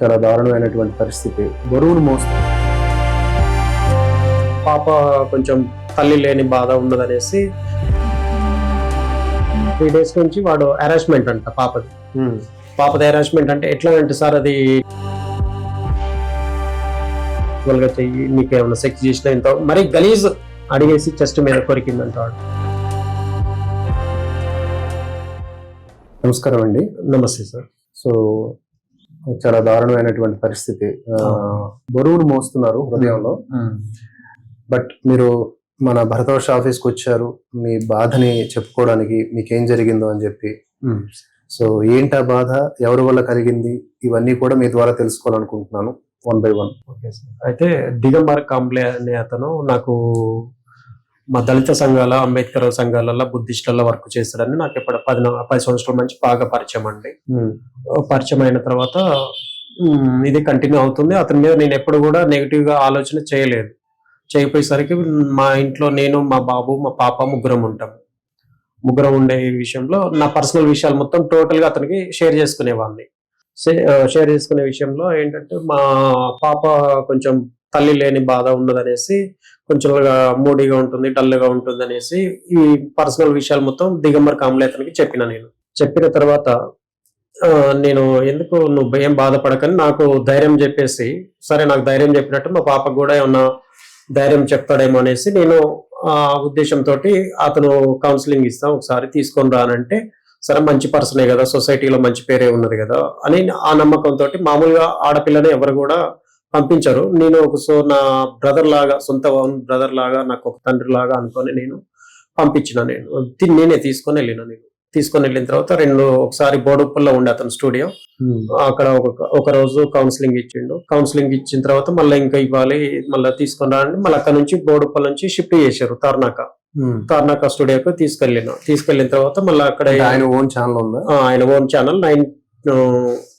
చాలా దారుణమైనటువంటి పరిస్థితి. బరువును మోస్తూ. పాప కొంచెం తల్లి లేని బాధ ఉన్నదనేసి త్రీ డేస్ నుంచి వాడు హెరాస్మెంట్ అంట పాపది. పాపది హెరాస్మెంట్ అంటే ఎట్లా అంటే సార్ అది గా చెయ్యి నీకు ఏమైనా సెక్స్ చేసిన ఇంత మరి గలీజ్ అడిగేసి చెస్ట్ మీద కొరికిందంట వాడు. నమస్కారం అండి. నమస్తే సార్. సో చాలా దారుణమైనటువంటి పరిస్థితి. బరువును మోస్తున్నారు హృదయంలో. బట్ మీరు మన భరతవర్ష ఆఫీస్కి వచ్చారు. మీ బాధని చెప్పుకోవడానికి మీకేం జరిగిందో అని చెప్పి. సో ఏంటి ఆ బాధ? ఎవరి వల్ల కలిగింది? ఇవన్నీ కూడా మీ ద్వారా తెలుసుకోవాలనుకుంటున్నాను. One by one okay sir అయితే దిగంబర్ కాంబ్లే అనే అతను నాకు మా దళిత సంఘాల అంబేద్కర్ సంఘాలలో బుద్ధిస్టులలో వర్క్ చేస్తాడని నాకు ఇప్పుడు పది పది సంవత్సరాల నుంచి బాగా పరిచయం అండి. పరిచయం అయిన తర్వాత ఇది కంటిన్యూ అవుతుంది. అతని మీద నేను ఎప్పుడు కూడా నెగిటివ్గా ఆలోచన చేయలేదు. చేయపోయేసరికి మా ఇంట్లో నేను మా బాబు మా పాప ముగ్గురం ఉంటాం. ముగ్గురం ఉండే విషయంలో నా పర్సనల్ విషయాలు మొత్తం టోటల్గా అతనికి షేర్ చేసుకునేవాడిని. షేర్ చేసుకునే విషయంలో ఏంటంటే మా పాప కొంచెం తల్లి లేని బాధ ఉండదనేసి కొంచెం మూడీగా ఉంటుంది డల్గా ఉంటుంది అనేసి ఈ పర్సనల్ విషయాలు మొత్తం దిగంబర్ కామలేతనికి చెప్పిన నేను. చెప్పిన తర్వాత నేను ఎందుకు నువ్వు ఏం బాధపడకని నాకు ధైర్యం చెప్పేసి సరే నాకు ధైర్యం చెప్పినట్టు మా పాపకు కూడా ఏమన్నా ధైర్యం చెప్తాడేమో అనేసి నేను ఆ ఉద్దేశంతో అతను కౌన్సిలింగ్ ఇస్తాం ఒకసారి తీసుకొని రానంటే సరే మంచి పర్సనే కదా సొసైటీలో మంచి పేరే ఉన్నది కదా అని ఆ నమ్మకంతో మామూలుగా ఆడపిల్లని ఎవరు కూడా పంపించరు. నేను ఒక సో నా బ్రదర్ లాగా సొంత బ్రదర్ లాగా నాకు ఒక తండ్రి లాగా అనుకొని నేను పంపించిన నేను. నేనే తీసుకొని వెళ్ళిన నేను. తీసుకొని వెళ్ళిన తర్వాత రెండు ఒకసారి బోడుప్పల్లో ఉండే అతను స్టూడియో. అక్కడ ఒక ఒక రోజు కౌన్సిలింగ్ ఇచ్చిండు. కౌన్సిలింగ్ ఇచ్చిన తర్వాత మళ్ళీ ఇంకా ఇవ్వాలి మళ్ళీ తీసుకొని రాండి. మళ్ళీ అక్కడ నుంచి బోడుప్పల్ నుంచి షిఫ్ట్ చేశారు తార్నాక. తార్నాక స్టూడియోకి తీసుకెళ్ళిన. తీసుకెళ్ళిన తర్వాత మళ్ళీ అక్కడ ఆయన ఓన్ ఛానల్ ఉందా? ఆయన own channel nine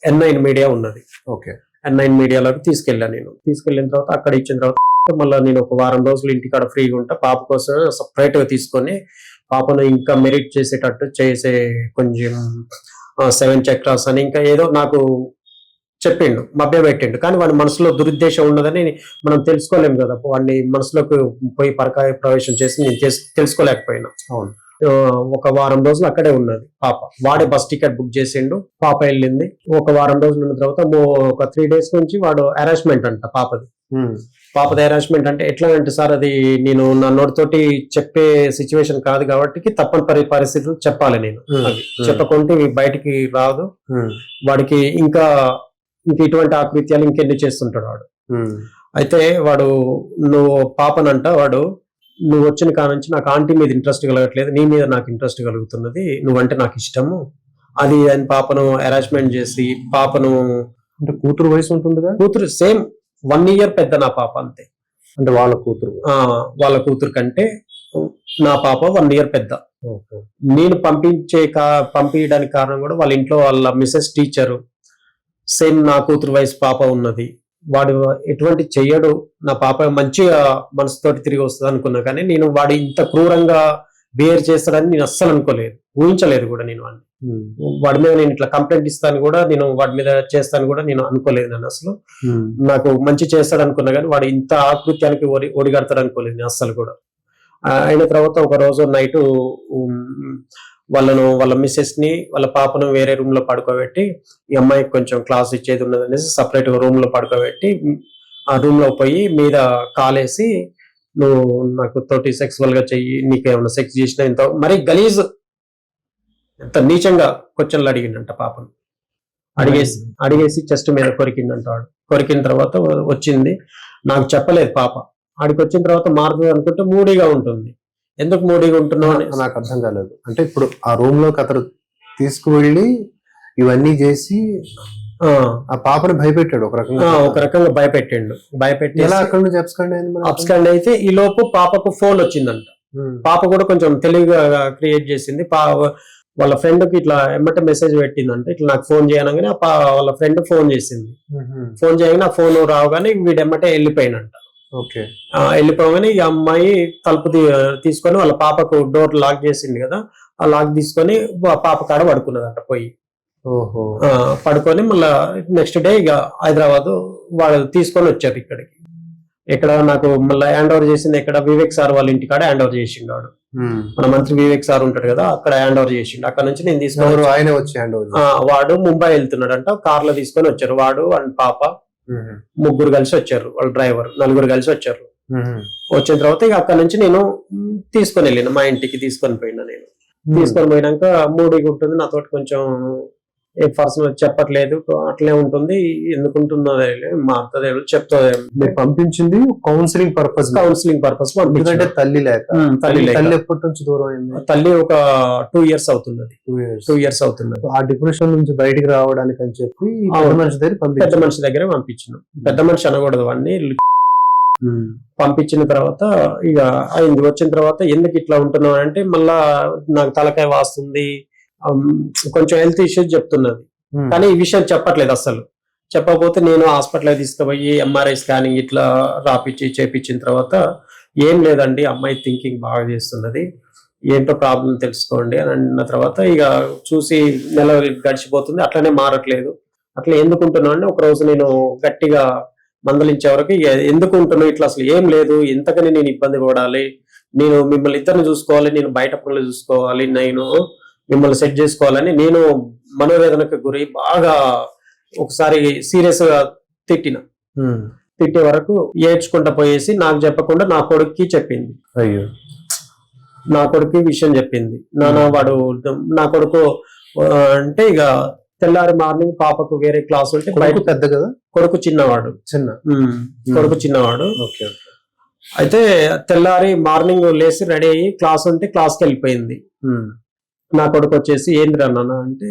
N nine media ఉన్నది. ఓకే. అండ్ నైన్ మీడియాలోకి తీసుకెళ్ళాను నేను. తీసుకెళ్ళిన తర్వాత అక్కడ ఇచ్చిన తర్వాత మళ్ళీ నేను ఒక వారం రోజులు ఇంటికాడ ఫ్రీగా ఉంటా. పాప కోసం సపరేట్గా తీసుకొని పాపను ఇంకా మెరిట్ చేసేటట్టు చేసే కొంచెం సెవెన్ చక్రాస్ అని ఇంకా ఏదో నాకు చెప్పిండు మభ్య పెట్టిండు కానీ వాడి మనసులో దురుద్దేశం ఉన్నదని మనం తెలుసుకోలేము కదా. వాడిని మనసులోకి పోయి పరకాయ ప్రవేశం చేసి నేను తెలుసుకోలేకపోయినా. అవును. ఒక వారం రోజులు అక్కడే ఉన్నది పాప. వాడే బస్ టికెట్ బుక్ చేసిండు. పాప వెళ్ళింది. ఒక వారం రోజులు ఉన్న తర్వాత ఒక త్రీ డేస్ నుంచి వాడు హెరాస్మెంట్ అంట పాపది. పాపది హెరాస్మెంట్ అంటే ఎట్లా అంటే సార్ అది నేను నా నోటితోటి చెప్పే సిచ్యువేషన్ కాదు కాబట్టి తప్పని పరి పరిస్థితులు చెప్పాలి నేను. చెప్పకుంటే బయటికి రాదు. వాడికి ఇంకా ఇంకా ఇటువంటి ఆకృత్యాలు ఇంకెన్ని చేస్తుంటాడు వాడు. అయితే వాడు నువ్వు పాపనంట వాడు నువ్వు వచ్చిన కాడ నుంచి నాకు ఆంటీ మీద ఇంట్రెస్ట్ కలగట్లేదు నీ మీద నాకు ఇంట్రెస్ట్ కలుగుతున్నది నువ్వంటే నాకు ఇష్టము. అది అని పాపను హెరాస్మెంట్ చేసి పాపను అంటే కూతురు వయసు ఉంటుందిగా? కూతురు సేమ్ వన్ ఇయర్ పెద్ద నా పాప అంతే. అంటే వాళ్ళ కూతురు. ఆ వాళ్ళ కూతురు కంటే నా పాప వన్ ఇయర్ పెద్ద. ఓకే. నేను పంపించే కా పంపించడానికి కారణం కూడా వాళ్ళ ఇంట్లో వాళ్ళ మిస్సెస్ టీచరు సేమ్ నా కూతురు వయసు పాప ఉన్నది. వాడు ఎటువంటి చెయ్యడు. నా పాప మంచిగా మనసుతోటి తిరిగి వస్తుంది అనుకున్నా కానీ నేను వాడు ఇంత క్రూరంగా బిహేవ్ చేస్తాడని నేను అస్సలు అనుకోలేదు. ఊహించలేదు కూడా నేను వాడిని. వాడి మీద నేను ఇట్లా కంప్లైంట్ ఇస్తాను కూడా నేను వాడి మీద చేస్తాను కూడా నేను అనుకోలేదు నేను అసలు నాకు మంచి చేస్తాడు అనుకున్నా కానీ వాడు ఇంత ఆకృత్యానికి ఒడి ఒడిగడతాడు అనుకోలేదు నేను అస్సలు కూడా. అయిన తర్వాత ఒక రోజు నైట్ వాళ్ళను వాళ్ళ మిస్సెస్ని వాళ్ళ పాపను వేరే రూమ్లో పడుకోబెట్టి ఈ అమ్మాయికి కొంచెం క్లాస్ ఇచ్చేది ఉన్నది అనేసి సపరేట్ రూమ్లో పడుకోబెట్టి ఆ రూమ్లో పోయి మీద కాలేసి నువ్వు నాకు తోటి సెక్సువల్గా చెయ్యి ఏమైనా సెక్స్ చేసినా ఇంత మరి గలీజ్ ఎంత నీచంగా క్వశ్చన్లు అడిగిండంట పాపను. అడిగేసి అడిగేసి చెస్ట్ మీద కొరికిండంట వాడు. కొరికిన తర్వాత వచ్చింది నాకు చెప్పలేదు పాప. ఆడికి వచ్చిన తర్వాత మారుతుంది అనుకుంటే మూడీగా ఉంటుంది. ఎందుకు మూడీగా ఉంటున్నావు అని? నాకు అర్థం కాలేదు. అంటే ఇప్పుడు ఆ రూమ్లోకి అతను తీసుకువెళ్ళి ఇవన్నీ చేసి ఆ, ఆ పాపని భయపెట్టాడు ఒక రకంగా. ఒక రకంగా భయపెట్టిండు. భయపెట్టి ఎలా అక్కడ నుంచి అప్స్కండ్ అయింది అయితే ఈ లోపు పాపకు ఫోన్ వచ్చిందంట. పాప కూడా కొంచెం తెలివిగా క్రియేట్ చేసింది. వాళ్ళ ఫ్రెండ్కి ఇట్లా ఎమ్మట మెసేజ్ పెట్టిందంటే. ఇట్లా నాకు ఫోన్ చేయనగానే వాళ్ళ ఫ్రెండ్ ఫోన్ చేసింది. ఫోన్ చేయగానే ఆ ఫోన్ రావగానే వీడెమ్మటే వెళ్ళిపోయినంట. వెళ్ళిపోగానే ఈ అమ్మాయి తలుపు తీసుకొని వాళ్ళ పాపకు డోర్ లాక్ చేసింది కదా ఆ లాక్ తీసుకొని పాప కాడ పడుకున్నదంట పోయి. పడుకొని మళ్ళా నెక్స్ట్ డే ఇక హైదరాబాద్ వాళ్ళు తీసుకొని వచ్చారు ఇక్కడికి. ఇక్కడ నాకు మళ్ళీ హ్యాండ్ ఓవర్ చేసింది ఇక్కడ వివేక్ సార్ వాళ్ళ ఇంటికాడ హ్యాండ్ ఓవర్ చేసిండు వాడు. మన మంత్రి వివేక్ సార్ ఉంటాడు కదా అక్కడ హ్యాండ్ ఓవర్ చేసిండు. అక్కడ నుంచి నేను తీసుకొని ఎవరు? వచ్చా. ఆయనే వచ్చి హ్యాండ్ ఓవర్ వాడు ముంబై వెళ్తున్నాడంట కార్లో తీసుకొని వచ్చారు. వాడు అండ్ పాప. ముగ్గురు కలిసి వచ్చారు వాళ్ళ డ్రైవర్ నలుగురు కలిసి వచ్చారు. వచ్చిన తర్వాత ఇక అక్కడ నుంచి నేను తీసుకొని వెళ్ళిన మా ఇంటికి తీసుకొని పోయినా నేను. తీసుకొని పోయినాక మూడిగా ఉంటుంది నాతోటి కొంచెం ఏ పర్సనల్ చెప్పట్లేదు అట్లే ఉంటుంది. ఎందుకు ఉంటుందో తెలియదు, మా అత్తదే చెప్తుంది మీరు పంపించింది కౌన్సిలింగ్ పర్పస్ కౌన్సిలింగ్ పర్పస్ ఎందుకంటే తల్లి లేక. తల్లి. తల్లి ఎప్పటి నుంచి దూరం అయింది? తల్లి ఒక టూ ఇయర్స్ అవుతున్నది. టూ ఇయర్స్ టూ ఇయర్స్ అవుతున్నది. ఆ డిప్రెషన్ నుంచి బయటికి రావడానికి అని చెప్పి పెద్ద. మనిషి దగ్గర పెద్ద మనిషి దగ్గర పంపించిన. పెద్ద మనిషి అనకూడదు వాడిని. ఉమ్. పంపించిన తర్వాత ఇక అయింది. వచ్చిన తర్వాత ఎందుకు ఇట్లా ఉంటున్నావు అంటే మళ్ళా నాకు తలకాయ వాస్తుంది. కొంచెం హెల్త్ ఇష్యూస్ చెప్తున్నది. ఉమ్. కానీ ఈ విషయం చెప్పట్లేదు అసలు చెప్పకపోతే నేను హాస్పిటల్ తీసుకుపోయి ఎంఆర్ఐ స్కానింగ్ ఇట్లా రాపిచ్చి చేపించిన తర్వాత ఏం లేదండి అమ్మాయి థింకింగ్ బాగా చేస్తున్నది. ఏంటో ప్రాబ్లం తెలుసుకోండి అని అన్న తర్వాత ఇక చూసి నెల గడిచిపోతుంది అట్లనే మారట్లేదు. అట్లా ఎందుకు ఉంటున్నావు అంటే ఒక రోజు నేను గట్టిగా మందలించే వరకు ఎందుకు ఉంటున్నావు ఇట్లా అసలు ఏం లేదు ఎంతకని నేను ఇబ్బంది పడాలి నేను మిమ్మల్ని ఇద్దరిని చూసుకోవాలి నేను బయట పనులు చూసుకోవాలి నేను మిమ్మల్ని సెట్ చేసుకోవాలని నేను మనోవేదనకు గురి బాగా ఒకసారి సీరియస్గా తిట్టిన. తిట్టే వరకు ఏడ్చుకుంటా పోయేసి నాకు చెప్పకుండా నా కొడుక్కి చెప్పింది. అయ్యో. నా కొడుకు విషయం చెప్పింది. నాన్న వాడు నా కొడుకు అంటే ఇక తెల్లారి మార్నింగ్ పాపకు వేరే క్లాస్ ఉంటే బయట కొడుకు పెద్ద కదా? కొడుకు చిన్నవాడు. చిన్న? కొడుకు చిన్నవాడు. ఓకే అయితే తెల్లారి మార్నింగ్ లేచి రెడీ అయ్యి క్లాస్ ఉంటే క్లాస్కి వెళ్ళిపోయింది. నా కొడుకు వచ్చేసి ఏందిరా నాన్న? అంటే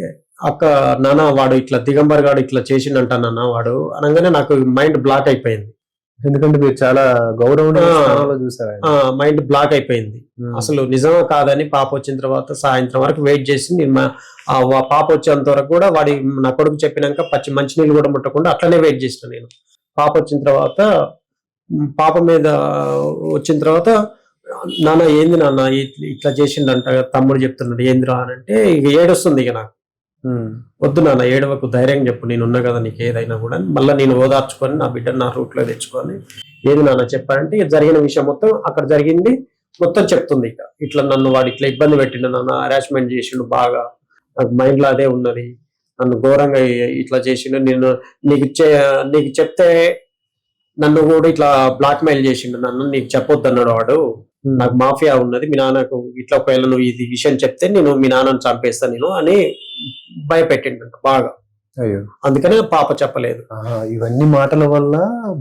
అక్క నాన్న వాడు ఇట్లా దిగంబర్ గాడు ఇట్లా చేసిండంట నాన్న వాడు. అనగానే నాకు మైండ్ బ్లాక్ అయిపోయింది. ఎందుకంటే మీరు చాలా. స్థానంలో చూసారు మైండ్ బ్లాక్ అయిపోయింది. అసలు నిజమా కాదని పాప వచ్చిన తర్వాత సాయంత్రం వరకు వెయిట్ చేసి నేను పాప వచ్చేంత వరకు కూడా వాడి నా కొడుకు చెప్పినాక పచ్చి మంచినీళ్ళు కూడా ముట్టకుండా అట్లనే వెయిట్ చేసిన నేను. పాప వచ్చిన తర్వాత పాప మీద వచ్చిన తర్వాత నాన్న ఏంది నాన్న? ఇట్ల- చేసిండంట తమ్ముడు చెప్తున్నాడు ఏందిరా? అని అంటే ఇక ఏడొస్తుంది ఇక నాకు. వద్దు నాన్న ఏడవకు ధైర్యం చెప్పు నేను ఉన్నా కదా నీకు ఏదైనా కూడా. మళ్ళీ నేను ఓదార్చుకొని నా బిడ్డను నా రూట్లో తెచ్చుకొని ఏది నాన్న? చెప్పారంటే ఇక జరిగిన విషయం మొత్తం అక్కడ జరిగింది మొత్తం చెప్తుంది ఇక. ఇట్లా నన్ను వాడు ఇట్లా ఇబ్బంది పెట్టిండు నన్ను హరాస్మెంట్ చేసిండు బాగా. నాకు మైండ్లో అదే ఉన్నది. నన్ను ఘోరంగా ఇట్లా చేసిండు నేను నీకు చె- నీకు చెప్తే నన్ను కూడా ఇట్లా బ్లాక్ మెయిల్ చేసిండు నన్ను నీకు చెప్పొద్దు అన్నాడు వాడు. నాకు మాఫియా ఉన్నది మీ నాన్నకు ఇట్లా ఒకవేళ నువ్వు ఇది విషయం చెప్తే నేను మీ నాన్నను చంపేస్తాను నేను అని భయపెట్టిండంట బాగా. అయ్యో. అందుకనే పాప చెప్పలేదు. ఇవన్నీ మాటల వల్ల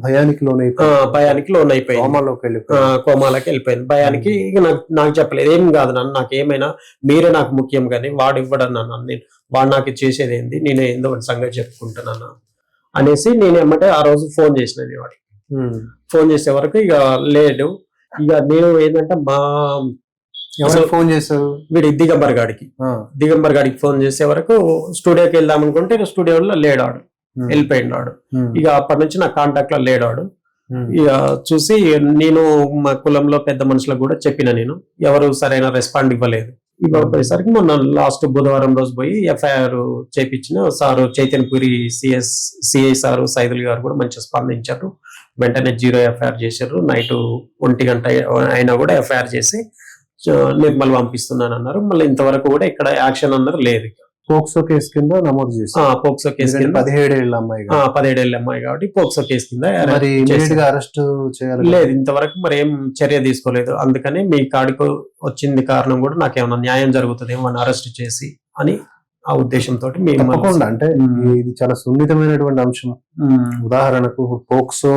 భయానికి లోనైపోయి భయానికి లోన్ అయిపోయింది కోమాలోకి ఆ, వెళ్ళిపోయి కోమాలకి వెళ్ళిపోయింది. భయానికి ఇక నాకు నాకు చెప్పలేదు. ఏం కాదు నన్ను నాకు ఏమైనా మీరే నాకు ముఖ్యం కానీ వాడు ఇవ్వడం నన్ను నేను వాడు నాకు చేసేది ఏంది నేను ఏందో సంగతి చెప్పుకుంటున్నాను అనేసి నేను ఏమంటే ఆ రోజు ఫోన్ చేసిన వాడికి. ఫోన్ చేసే వరకు ఇక లేడు ఇక నేను ఏంటంటే మా ఎవరికి ఫోన్ చేశారు వీడి దిగంబర్ గాడికి. దిగంబర్ గాడికి ఫోన్ చేసే వరకు స్టూడియోకి వెళ్దాం అనుకుంటే స్టూడియోలో లేడాడు. వెళ్ళిపోయినాడు. ఇక అప్పటి నుంచి నా కాంటాక్ట్లో లేడాడు. ఇక చూసి నేను మా కులంలో పెద్ద మనుషులకు కూడా చెప్పిన నేను ఎవరు సరైన రెస్పాండ్ ఇవ్వలేదు ఇవ్వకపోయేసరికి మొన్న లాస్ట్ బుధవారం రోజు పోయి ఎఫ్ఐఆర్ చేపించిన sir Chaitanyapuri CS CI sir Saidul గారు కూడా మంచిగా స్పందించారు వెంటనే జీరో ఎఫ్ఐఆర్ చేశారు నైట్ ఒంటి గంట అయినా కూడా ఎఫ్ఐఆర్ చేసి నిర్మల్ పంపిస్తున్నాను అన్నారు మళ్ళీ ఇంతవరకు కూడా ఇక్కడ యాక్షన్ అన్నది లేదు. పోక్సో కేసు కింద నమోదు ఆ, చేశారు పోక్సో కేసు కింద. పదిహేడేళ్ళ అమ్మాయి పదిహేడేళ్ళ అమ్మాయి కాబట్టి పోక్సో కేసు కింద మరి. గా అరెస్ట్ చేయాలి లేదు ఇంతవరకు మరి ఏం చర్య తీసుకోలేదు. అందుకని మీ కాడికి వచ్చింది కారణం కూడా నాకేమన్నా న్యాయం జరుగుతుంది ఏమన్నా అరెస్ట్ చేసి అని ఆ ఉద్దేశంతో తప్పకుండా. అంటే. ఇది చాలా సున్నితమైనటువంటి అంశం. ఉదాహరణకు పోక్సో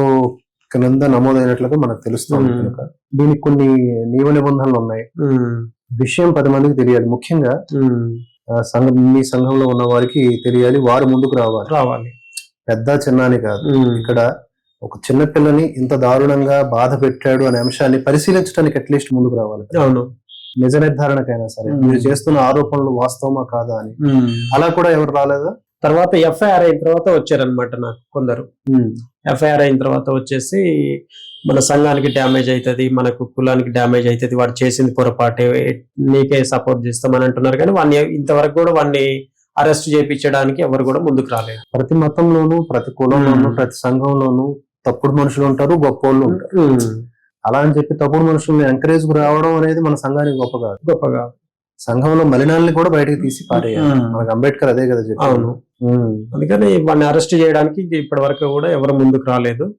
క్రింద నమోదైనట్లుగా మనకు తెలుస్తుంది. కనుక. దీనికి కొన్ని నియమ నిబంధనలు ఉన్నాయి. విషయం పది మందికి తెలియాలి. ముఖ్యంగా సంఘం మీ సంఘంలో ఉన్న వారికి తెలియాలి. వారు ముందుకు రావాలి. రావాలి. పెద్ద చిన్న అని కాదు. ఇక్కడ ఒక చిన్న పిల్లని ఇంత దారుణంగా బాధ పెట్టాడు అనే అంశాన్ని పరిశీలించడానికి అట్లీస్ట్ ముందుకు రావాలి. అవును. నిజ నిర్ధారణకైనా సరే. మీరు చేస్తున్న ఆరోపణలు వాస్తవమా కాదా అని. అలా కూడా ఎవరు రాలేదా? తర్వాత ఎఫ్ఐఆర్ అయిన తర్వాత వచ్చారనమాట నాకు కొందరు. ఎఫ్ఐఆర్ అయిన తర్వాత వచ్చేసి మన సంఘానికి డ్యామేజ్ అవుతుంది మనకు కులానికి డ్యామేజ్ అవుతుంది వాడు చేసింది పొరపాటే నీకే సపోర్ట్ చేస్తామని అంటున్నారు కానీ వాడిని ఇంతవరకు కూడా వాడిని అరెస్ట్ చేయించడానికి ఎవరు కూడా ముందుకు రాలేదు. ప్రతి మతంలోనూ ప్రతి కులంలోనూ. ప్రతి సంఘంలోనూ తప్పుడు మనుషులు ఉంటారు గొప్పోళ్ళు ఉంటారు. అలా అని చెప్పి తప్పుడు మనుషుల్ని ఎంకరేజ్ రావడం అనేది మన సంఘానికి గొప్ప కాదు. గొప్పగా. సంఘంలో మలినాల్ని కూడా బయటకు తీసి పారేయాలి. మనకు అంబేద్కర్ అదే కదా చెప్పి అవును. అందుకని వాడిని అరెస్ట్ చేయడానికి ఇప్పటి వరకు కూడా ఎవరు ముందుకు రాలేదు.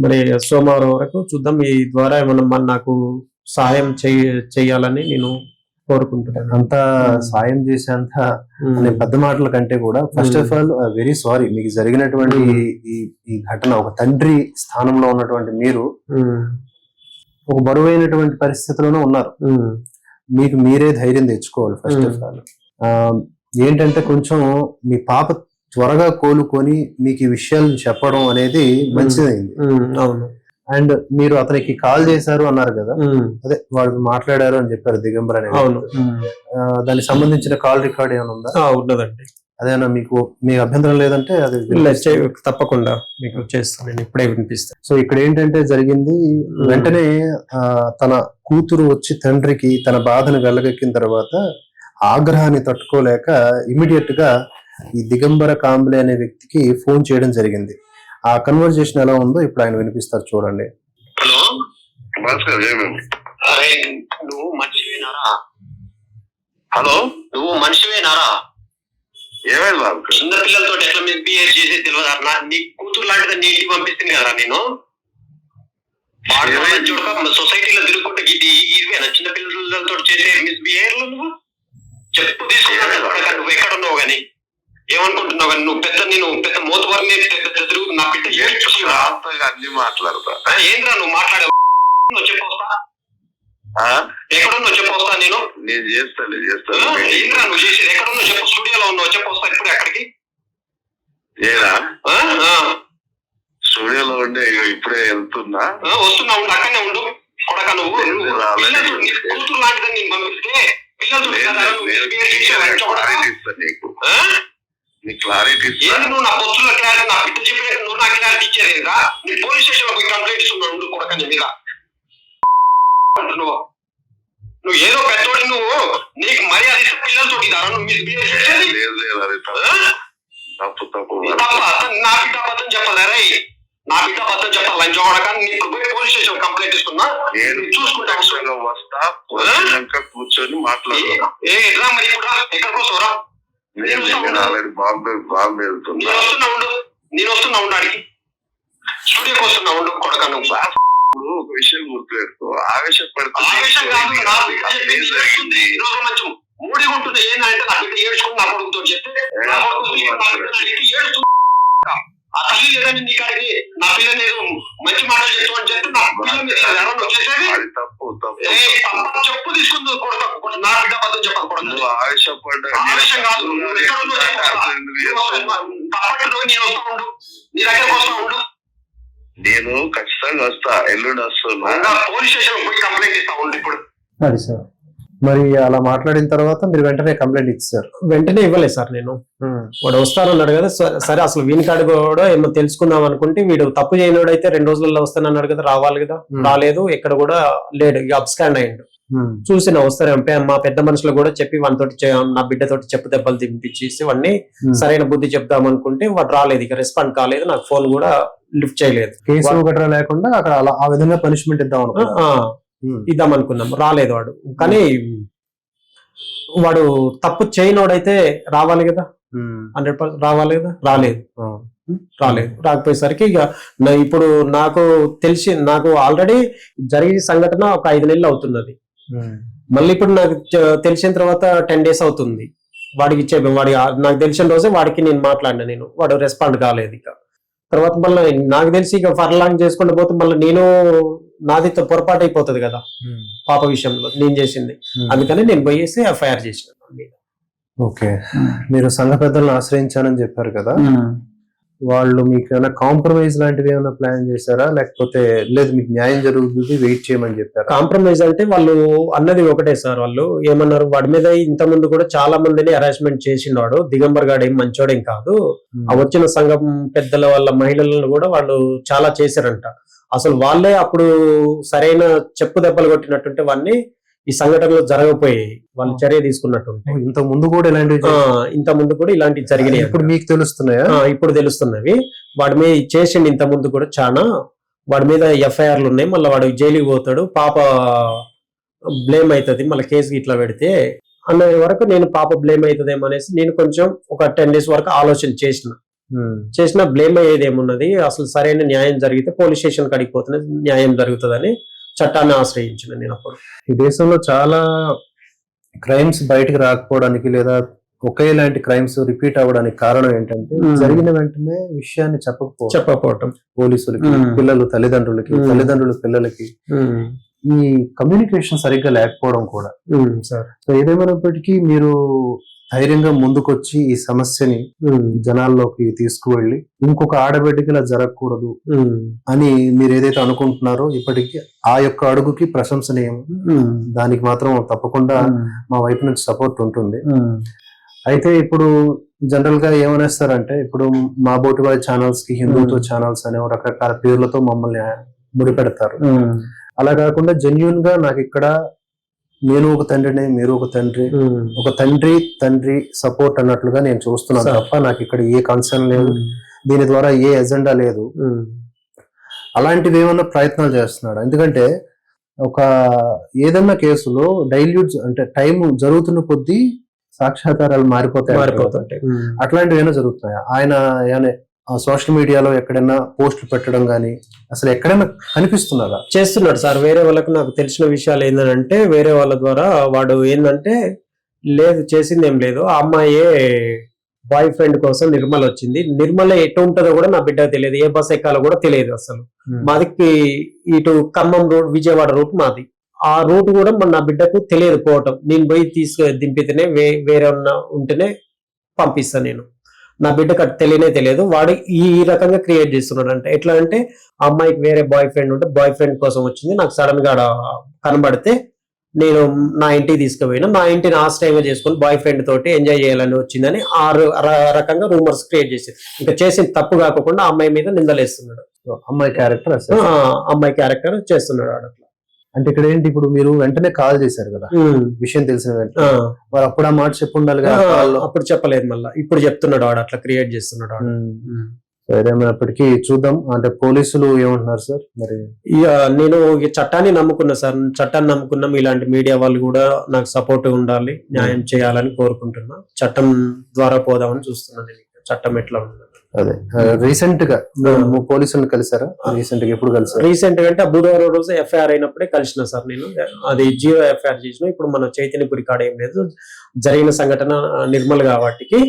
మరి సోమవారం వరకు చూద్దాం. ఈ ద్వారా ఏమన్నా మన నాకు సహాయం చేయ- చేయాలని నేను కోరుకుంటున్నాను. అంత సాయం చేసేంత అనే పెద్ద మాటల కంటే కూడా first of all very sorry మీకు జరిగినటువంటి. ఈ- ఘటన ఒక తండ్రి స్థానంలో ఉన్నటువంటి మీరు ఒక బరువైనటువంటి పరిస్థితిలోనే ఉన్నారు. మీకు మీరే ధైర్యం తెచ్చుకోవాలి ఫస్ట్ ఆఫ్ ఆల్ ఏంటంటే కొంచెం మీ పాప త్వరగా కోలుకొని మీకు ఈ విషయాలు చెప్పడం అనేది మంచిదైంది. అవును. అండ్ మీరు అతనికి కాల్ చేశారు అన్నారు కదా. అదే వాళ్ళు మాట్లాడారు అని చెప్పారు దిగంబర్ అనే అవును. ఉమ్. ఆ, దానికి సంబంధించిన కాల్ రికార్డ్ ఏమైనా ఉందా? ఉన్నదండి. అదేనా మీకు మీకు అభ్యంతరం లేదంటే అది తప్పకుండా మీకు చేస్తాను నేను ఇప్పుడే వినిపిస్తాను. సో ఇక్కడ ఏంటంటే జరిగింది వెంటనే ఆ, తన కూతురు వచ్చి తండ్రికి తన బాధను వెళ్ళగక్కిన తర్వాత ఆగ్రహాన్ని తట్టుకోలేక ఇమీడియట్గా ఈ దిగంబర కాంబ్లే అనే వ్యక్తికి ఫోన్ చేయడం జరిగింది. ఆ కన్వర్జేషన్ ఎలా ఉందో ఇప్పుడు ఆయన వినిపిస్తారు చూడండి. హలో నువ్వు మనిషివేనారా? హలో? నువ్వు మనిషివేనారా? ఏమైంది భాస్కర్ చిన్న పిల్లలతో ఎట్లా మిస్బిహేవ్ చేసి తెలియదు? నా నీ కూతురు లాంటిది నీ ఇంటికి పంపిస్తుంది కదరా నేను? సొసైటీలో తిరుగుకుంటే ఇది ఇదివేనా చిన్న పిల్లలతో చేసే మిస్బిహేవియర్ నువ్వు? చెప్పు తీసుకున్నాను నువ్వు ఎక్కడ ఉన్నావు గాని? ఏమనుకుంటున్నావు కానీ నువ్వు పెద్ద నేను పెద్ద మోతువారిని పెద్ద పెద్ద తిరుగు నా బిడ్డ ఏడ్చి రాత్రిగా అన్ని మాట్లాడతా? ఏంద్రా నువ్వు మాట్లాడే నువ్వు ఆ? ఎక్కడున్నావు చెప్పొస్తా నేను. నేను చేస్తా నేను చేస్తాను ఏంద్రా నువ్వు చేసేది? ఎక్కడ ఉన్నావు చెప్పు స్టూడియోలో ఉన్నావు చెప్పొస్తా ఇప్పుడు ఎక్కడికి స్టూడియోలో ఉండే ఇప్పుడే వెళ్తున్నా. వస్తున్నా ఉండు అక్కడనే ఉండు. కొడక నువ్వు. నువ్వు కూతురు లాంటిదని పంపిస్తే పిల్లలు నువ్వు? క్లారిటీ నీకు. నువ్వు నా పొత్తుల క్లారిటీ నా బిడ్డ చెప్పినట్టు నువ్వు నా క్లారిటీ ఇచ్చేదేదా నీ పోలీస్ స్టేషన్ పోయి కంప్లైంట్ ఇస్తున్నావు కొడక నీ మీద. అంటున్నావు నువ్వు? ఏదో పెద్దోడి నువ్వు. నీకు మర్యాద ఇస్తే పిల్లలతో నువ్వు నా బిడ్డ అబద్ధం చెప్పాలి రే? నా బిడ్డ అబద్ధం చెప్పాలి లంచం కొడక నీ ఇప్పుడు పోయి పోలీస్ స్టేషన్ కంప్లైంట్ ఇస్తున్నా నేను చూసుకుంటా వస్తా కూర్చొని మాట్లాడదాం. ఏ ఎట్లా మరి ఇప్పుడు ఎక్కడికి వస్తావురా నేను నేను ఆల్రెడీ బాంబే బాంబే వెళ్తున్నా. నేను వస్తున్నా ఉండు. నేను వస్తున్నా ఉండు ఆడికి. స్టూడియోకి వస్తున్నా ఉండు కొడక నువ్వు. ఒక విషయం గుర్తుపెట్టుకో ఆవేశపడితే ఆవేశం కాదు నా బిడ్డ ఏం చెప్పింది జరిగింది ఈ రోజు మంచి. మూడి ఉంటుంది ఏంటంటే నా బిడ్డ ఏడ్చుకుని నా కొడుకుతో చెప్తే నా కొడుకు ఏడుస్తుంది ఆ తల్లి లేదని నీ కాడికి? నా పిల్లని ఏదో మంచి మాటలు చెప్తామని చెప్తే నా పిల్ల మీద ఎవరన్నా వచ్చేసేది? చెప్పు తీసుకుంది కొడక. నా బిడ్డ కొడక నువ్వు ఆవేశపడ్డ ఆవేశం కాదు. తప్పట్టు నేను వస్తా ఉండు. నీ దగ్గరకు వస్తా ఉండు. నేను ఖచ్చితంగా వస్తా ఎల్లుండి వస్తున్నా ఇంకా పోలీస్ స్టేషన్ పోయి కంప్లైంట్ ఇస్తా ఉండు ఇప్పుడు. అది సార్. మరి అలా మాట్లాడిన తర్వాత మీరు వెంటనే కంప్లైంట్ ఇచ్చారు వెంటనే ఇవ్వలేదు సార్ నేను. వాడు వస్తానన్నాడు కదా సరే అసలు వీని కాడు కూడా ఏమో తెలుసుకుందాం అనుకుంటే వీడు తప్పు చేయనోడు అయితే రెండు రోజుల్లో వస్తానన్నాడు కదా రావాలి కదా. రాలేదు ఎక్కడ కూడా లేడు ఇక అబ్స్కాండ్ అయ్యిండు. చూసి నా వస్తారు మా పెద్ద మనుషులు కూడా చెప్పి చే- నా బిడ్డతోటి చెప్పు దెబ్బలు తినిపించేసి వాడిని సరైన బుద్ధి చెప్దాం అనుకుంటే వాడు రాలేదు ఇక రెస్పాండ్ కాలేదు నాకు ఫోన్ కూడా లిఫ్ట్ చేయలేదు. కేసు గట్రా లేకుండా అక్కడ ఆ విధంగా పనిష్మెంట్ ఇద్దాం ఆ, ఇద్దాం అనుకున్నాం రాలేదు వాడు. కానీ వాడు తప్పు చేయనోడైతే రావాలి కదా. హండ్రెడ్ పర్సెంట్ రావాలి కదా? రాలేదు. రాలేదు. రాకపోయేసరికి ఇక నా ఇప్పుడు నాకు తెలిసి నాకు ఆల్రెడీ జరిగిన సంఘటన ఒక ఐదు నెలలు అవుతున్నది. మళ్ళీ ఇప్పుడు నాకు తెలిసిన తర్వాత టెన్ డేస్ అవుతుంది. వాడికి ఇచ్చే వాడి నాకు తెలిసిన రోజే వాడికి నేను మాట్లాడినా నేను. వాడు రెస్పాండ్ కాలేదు ఇక. తర్వాత మళ్ళీ నాకు తెలిసి ఇక ఫర్లాంగ్ చేసుకుంటూ పోతే మళ్ళీ నేను నాది త- పొరపాటు అయిపోతుంది కదా. పాప విషయంలో నేను చేసింది. అందుకని నేను పోయేసి ఎఫ్ఐఆర్ చేసిన. ఓకే. మీరు సంఘ పెద్దలను ఆశ్రయించానని చెప్పారు కదా. వాళ్ళు మీకు ఏమైనా కాంప్రమైజ్ లాంటివి ఏమైనా ప్లాన్ చేశారా? లేకపోతే లేదు మీకు న్యాయం జరుగుతుంది వెయిట్ చేయమని చెప్పారా? కాంప్రమైజ్ అంటే వాళ్ళు అన్నది ఒకటే సార్. వాళ్ళు ఏమన్నారు? వాడి మీద ఇంత ముందు కూడా చాలా మందిని హరాస్మెంట్ చేసిండు దిగంబర్ గాడు ఏం మంచోడేం కాదు. ఆ వచ్చిన సంఘం పెద్దల వాళ్ళ మహిళలను కూడా వాళ్ళు చాలా చేశారంట. అసలు వాళ్ళే అప్పుడు సరైన చెప్పు దెబ్బలు కొట్టినట్టుంటే వాడిని ఈ సంఘటనలు జరగపోయాయి వాళ్ళు చర్య తీసుకున్నట్టు ఇంత ముందు కూడా ఇలాంటివి. ఇంత ముందు కూడా ఇలాంటివి జరిగినాయి ఇప్పుడు మీకు తెలుస్తున్నాయా? ఇప్పుడు తెలుస్తున్నవి. వాడి మీద చేసిండు ఇంత ముందు కూడా చాలా వాడి మీద ఎఫ్ఐఆర్లు ఉన్నాయి. మళ్ళీ వాడు జైలుకి పోతాడు. పాప బ్లేమ్ అవుతుంది మళ్ళీ కేసు ఇట్లా పెడితే అన్న వరకు నేను పాప బ్లేమ్ అవుతుందేమో అనేసి నేను కొంచెం ఒక టెన్ డేస్ వరకు ఆలోచన చేసిన. చేసిన బ్లేమ్ అయ్యేది ఏమున్నది? అసలు సరైన న్యాయం జరిగితే పోలీస్ స్టేషన్ కడిగి పోతేనే న్యాయం జరుగుతుందని చట్టాన్ని ఆశ్రయించిన నేను అప్పుడు. ఈ దేశంలో చాలా క్రైమ్స్ బయటకు రాకపోవడానికి లేదా ఒకేలాంటి క్రైమ్స్ రిపీట్ అవ్వడానికి కారణం ఏంటంటే. జరిగిన వెంటనే విషయాన్ని చెప్పకపోవడం. చెప్పకపోవటం పోలీసులకి. పిల్లలు తల్లిదండ్రులకి. తల్లిదండ్రులు పిల్లలకి ఈ కమ్యూనికేషన్ సరిగ్గా లేకపోవడం కూడా. సో ఏదేమైనప్పటికీ మీరు ధైర్యంగా ముందుకొచ్చి ఈ సమస్యని జనాల్లోకి తీసుకువెళ్ళి ఇంకొక ఆడబిడ్డకి ఇలా జరగకూడదు అని మీరు ఏదైతే అనుకుంటున్నారో ఇప్పటికీ ఆ యొక్క అడుగుకి ప్రశంసనీయం. దానికి మాత్రం తప్పకుండా మా వైపు నుంచి సపోర్ట్ ఉంటుంది. అయితే ఇప్పుడు జనరల్గా ఏమనేస్తారంటే ఇప్పుడు మా బోటివాయి ఛానల్స్కి హిందూతో. ఛానల్స్ అనే రకరకాల పేర్లతో మమ్మల్ని ముడిపెడతారు. అలా కాకుండా జెన్యున్గా నాకు ఇక్కడ నేను ఒక తండ్రిని మీరు ఒక తండ్రి. ఒక తండ్రి తండ్రి సపోర్ట్ అన్నట్లుగా నేను చూస్తున్నాను. తప్ప నాకు ఇక్కడ ఏ కన్సర్న్ లేదు. దీని ద్వారా ఏ ఎజెండా లేదు. అలాంటివి ఏమన్నా ప్రయత్నాలు చేస్తున్నాడు? ఎందుకంటే ఒక ఏదన్నా కేసులో డైల్యూట్ అంటే టైం జరుగుతున్న కొద్దీ సాక్ష్యాధారాలు మారిపోతాయి. మారిపోతుంటాయి. అట్లాంటివి ఏమైనా జరుగుతున్నాయా? ఆయన ఏమైనా సోషల్ మీడియాలో ఎక్కడైనా పోస్టులు పెట్టడం కానీ అసలు ఎక్కడైనా కనిపిస్తున్నారా? చేస్తున్నాడు సార్. వేరే వాళ్ళకు నాకు తెలిసిన విషయాలు ఏంటంటే వేరే వాళ్ళ ద్వారా వాడు ఏంటంటే లేదు చేసింది ఏం లేదు. ఆ అమ్మాయే బాయ్ ఫ్రెండ్ కోసం నిర్మల్ వచ్చింది. నిర్మల ఎటు ఉంటుందో కూడా నా బిడ్డకు తెలియదు. ఏ బస్ ఎక్కాలో కూడా తెలియదు అసలు. మాదికి ఇటు ఖమ్మం రోడ్ విజయవాడ రూట్ మాది. ఆ రూట్ కూడా మన నా బిడ్డకు తెలియదు పోవటం. నేను పోయి తీసుకు దింపితేనే వే వేరే ఉన్న ఉంటేనే పంపిస్తాను నేను. నా బిడ్డకు అది తెలియనే తెలియదు. వాడు ఈ రకంగా క్రియేట్ చేస్తున్నాడు అంటే. ఎట్లా అంటే అమ్మాయికి వేరే బాయ్ ఫ్రెండ్ ఉంటే బాయ్ ఫ్రెండ్ కోసం వచ్చింది. నాకు సడన్గా కనబడితే నేను నా ఇంటికి తీసుకుపోయినా. నా ఇంటిని ఆశ్రయంగా చేసుకొని బాయ్ ఫ్రెండ్ తోటి ఎంజాయ్ చేయాలని వచ్చిందని ఆ రకంగా రూమర్స్ క్రియేట్ చేసి ఇంకా చేసిన తప్పు కాకుండా అమ్మాయి మీద నిందలేస్తున్నాడు. అమ్మాయి క్యారెక్టర్ ఆ అమ్మాయి క్యారెక్టర్ చేస్తున్నాడు అట్లా అంటే ఇక్కడ ఏంటి ఇప్పుడు మీరు వెంటనే కాల్ చేశారు కదా. విషయం తెలిసిన. వెంటనే. మరి అప్పుడు ఆ మాట చెప్పు ఉండాలి ఆ, కదా. అప్పుడు చెప్పలేదు మళ్ళా. ఇప్పుడు చెప్తున్నాడు ఆడ అట్లా క్రియేట్ చేస్తున్నాడు ఆడ ఏదేమైనప్పటికీ చూద్దాం. అంటే పోలీసులు ఏమంటున్నారు సార్? మరి ఇక నేను ఈ చట్టాన్ని నమ్ముకున్నా సార్. చట్టాన్ని నమ్ముకున్నాం. ఇలాంటి మీడియా వాళ్ళు కూడా నాకు సపోర్ట్ ఉండాలి న్యాయం చేయాలని కోరుకుంటున్నా. చట్టం ద్వారా పోదామని చూస్తున్నాను నేను. చట్టం ఎట్లా ఉంది. అదే. రీసెంట్గా మీరు పోలీసులను కలిసారా రీసెంట్గా ఎప్పుడు కలిసారు రీసెంట్గా అంటే బుధవారం రోజు ఎఫ్ఐఆర్ అయినప్పుడే కలిసిన సార్ నేను. అది జీరో ఎఫ్ఐఆర్ చేసిన. ఇప్పుడు మన చైతన్యపురి కాడ ఏం లేదు. జరిగిన సంఘటన నిర్మల్ కాబట్టికి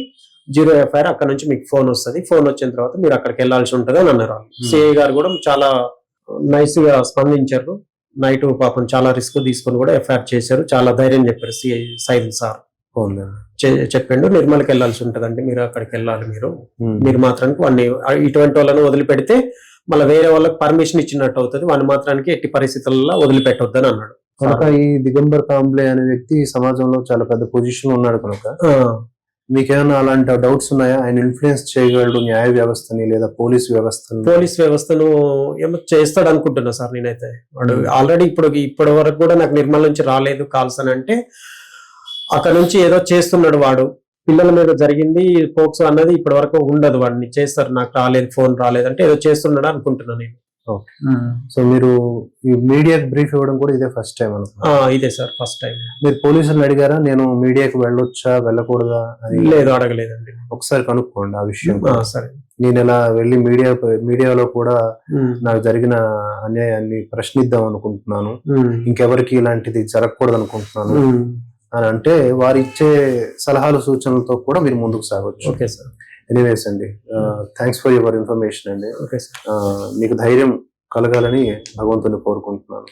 జీరో ఎఫ్ఐఆర్ అక్కడ నుంచి మీకు ఫోన్ వస్తుంది. ఫోన్ వచ్చిన తర్వాత మీరు అక్కడికి వెళ్ళాల్సి ఉంటుంది అని అన్నారు సిఐ గారు కూడా చాలా నైస్గా స్పందించారు. నైట్ పాపం చాలా రిస్క్ తీసుకొని కూడా ఎఫ్ఐఆర్ చేశారు. చాలా ధైర్యం చెప్పారు సిఐ సైద్ సార్. చెప్పిండు నిర్మల్కి వెళ్ళాల్సి ఉంటదండి. మీరు అక్కడికి వెళ్ళాలి మీరు. మీరు మాత్రానికి వాడిని ఇటువంటి వాళ్ళని వదిలిపెడితే మళ్ళీ వేరే వాళ్ళకి పర్మిషన్ ఇచ్చినట్టు అవుతుంది. వాడిని మాత్రానికి ఎట్టి పరిస్థితుల్లో వదిలిపెట్టొద్దని అన్నాడు. కనుక ఈ దిగంబర్ కాంబ్లే అనే వ్యక్తి సమాజంలో చాలా పెద్ద పొజిషన్ ఉన్నాడు కనుక. మీకేమైనా అలాంటి డౌట్స్ ఉన్నాయా? ఆయన ఇన్ఫ్లుయెన్స్ చేయగలడు న్యాయ వ్యవస్థని లేదా పోలీస్ వ్యవస్థని? పోలీస్ వ్యవస్థను ఏమో చేస్తాడు అనుకుంటున్నా సార్ నేనైతే. వాడు ఆల్రెడీ ఇప్పుడు ఇప్పటి వరకు కూడా నాకు నిర్మల్ నుంచి రాలేదు కాల్స్ అని అంటే అక్కడ నుంచి ఏదో చేస్తున్నాడు వాడు. పిల్లల మీద జరిగింది పోక్సో అన్నది ఇప్పటి వరకు ఉండదు వాడిని. చేస్తారు నాకు రాలేదు ఫోన్ రాలేదు అంటే ఏదో చేస్తున్నాడు అనుకుంటున్నా నేను. సో మీరు ఈ మీడియాకి బ్రీఫ్ ఇవ్వడం కూడా ఇదే ఫస్ట్ టైం అనుకుంటా. ఆ, ఇదే సార్ ఫస్ట్ టైం. మీరు పోలీసులను అడిగారా? నేను మీడియాకి వెళ్ళొచ్చా? వెళ్ళకూడదా? అని లేదు అడగలేదండి. ఒకసారి కనుక్కోండి ఆ విషయం సరే. నేను ఇలా వెళ్ళి మీడియా మీడియాలో కూడా నాకు జరిగిన అన్యాయాన్ని ప్రశ్నిద్దాం అనుకుంటున్నాను. ఇంకెవరికి ఇలాంటిది జరగకూడదు అనుకుంటున్నాను. అని అంటే వారు ఇచ్చే సలహాలు సూచనలతో కూడా మీరు ముందుకు సాగొచ్చు. Okay sir. ఎనీవేస్ అండి థ్యాంక్స్ ఫర్ యువర్ ఇన్ఫర్మేషన్ అండి. Okay sir. మీకు ధైర్యం కలగాలని భగవంతుని కోరుకుంటున్నాను.